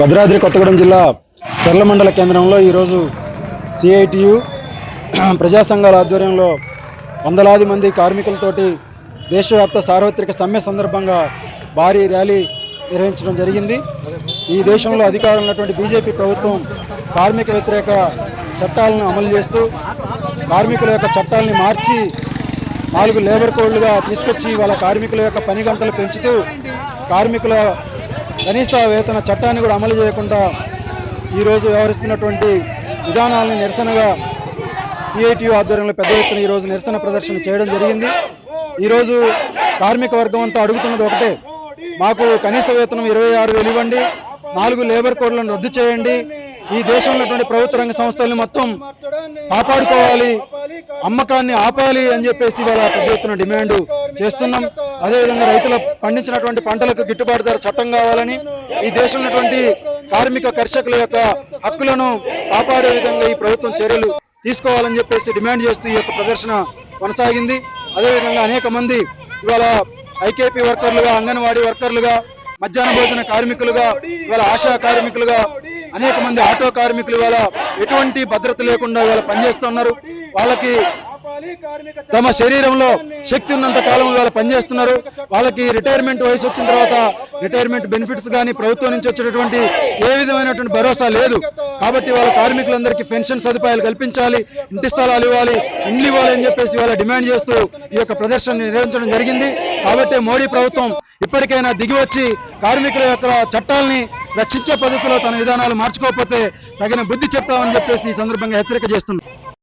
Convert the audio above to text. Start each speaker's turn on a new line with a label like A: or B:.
A: భద్రాద్రి కొత్తగూడెం జిల్లా చర్ల మండల కేంద్రంలో ఈరోజు సిఐటియు ప్రజా సంఘాల ఆధ్వర్యంలో వందలాది మంది కార్మికులతోటి దేశవ్యాప్త సార్వత్రిక సమ్మె సందర్భంగా భారీ ర్యాలీ నిర్వహించడం జరిగింది. ఈ దేశంలో అధికారంలో ఉన్నటువంటి బీజేపీ ప్రభుత్వం కార్మిక వ్యతిరేక చట్టాలను అమలు చేస్తూ కార్మికుల యొక్క చట్టాలని మార్చి నాలుగు లేబర్ కోడ్లుగా తీసుకొచ్చి వాళ్ళ కార్మికుల యొక్క పని గంటలు పెంచుతూ కార్మికుల కనీస వేతన చట్టాన్ని కూడా అమలు చేయకుండా ఈరోజు వ్యవహరిస్తున్నటువంటి విధానాలను నిరసనగా సిఐటియు ఆధ్వర్యంలో పెద్ద ఎత్తున ఈరోజు నిరసన ప్రదర్శన చేయడం జరిగింది. ఈరోజు కార్మిక వర్గం అంతా అడుగుతున్నది ఒకటే. మాకు కనీస వేతనం ఇరవై ఆరు వేలు ఇవ్వండి నాలుగు లేబర్ కోడ్లను రద్దు చేయండి ఈ దేశంలో ఉన్నటువంటి ప్రభుత్వ రంగ సంస్థల్ని మొత్తం కాపాడుకోవాలి అమ్మకాన్ని ఆపాలి అని చెప్పేసి వాళ్ళ పెద్ద ఎత్తున డిమాండ్ చేస్తున్నాం. అదేవిధంగా రైతుల పండించినటువంటి పంటలకు గిట్టుబాటు ధర చట్టం కావాలని ఈ దేశంలో ఉన్నటువంటి కార్మిక కర్షకుల యొక్క హక్కులను కాపాడే విధంగా ఈ ప్రభుత్వం చర్యలు తీసుకోవాలని చెప్పేసి డిమాండ్ చేస్తూ ఈ యొక్క ప్రదర్శన కొనసాగింది. అదేవిధంగా అనేక మంది ఇవాళ ఐకేపీ వర్కర్లుగా అంగన్వాడీ వర్కర్లుగా మధ్యాహ్న భోజన కార్మికులుగా ఇవాళ ఆశా కార్మికులుగా అనేక మంది ఆటో కార్మికులు ఇవాళ ఎటువంటి భద్రత లేకుండా ఇవాళ పనిచేస్తున్నారు వాళ్ళకి తమ శరీరంలో శక్తి ఉన్నంత కాలం ఇవాళ పనిచేస్తున్నారు. వాళ్ళకి రిటైర్మెంట్ వయసు వచ్చిన తర్వాత రిటైర్మెంట్ బెనిఫిట్స్ కానీ ప్రభుత్వం నుంచి వచ్చేటటువంటి ఏ విధమైనటువంటి భరోసా లేదు. కాబట్టి వాళ్ళ కార్మికులందరికీ పెన్షన్ సదుపాయాలు కల్పించాలి. ఇంటి స్థలాలు ఇవ్వాలి ఇండ్లు ఇవ్వాలి అని చెప్పేసి వాళ్ళ డిమాండ్ చేస్తూ ఈ యొక్క ప్రదర్శన నిర్వహించడం జరిగింది. కాబట్టి మోడీ ప్రభుత్వం ఇప్పటికైనా దిగి వచ్చి కార్మికుల యొక్క చట్టాలని రక్షించే పద్ధతిలో తన విధానాలు మార్చుకోకపోతే తగిన బుద్ధి చెప్తామని చెప్పేసి ఈ సందర్భంగా హెచ్చరిక చేస్తుంది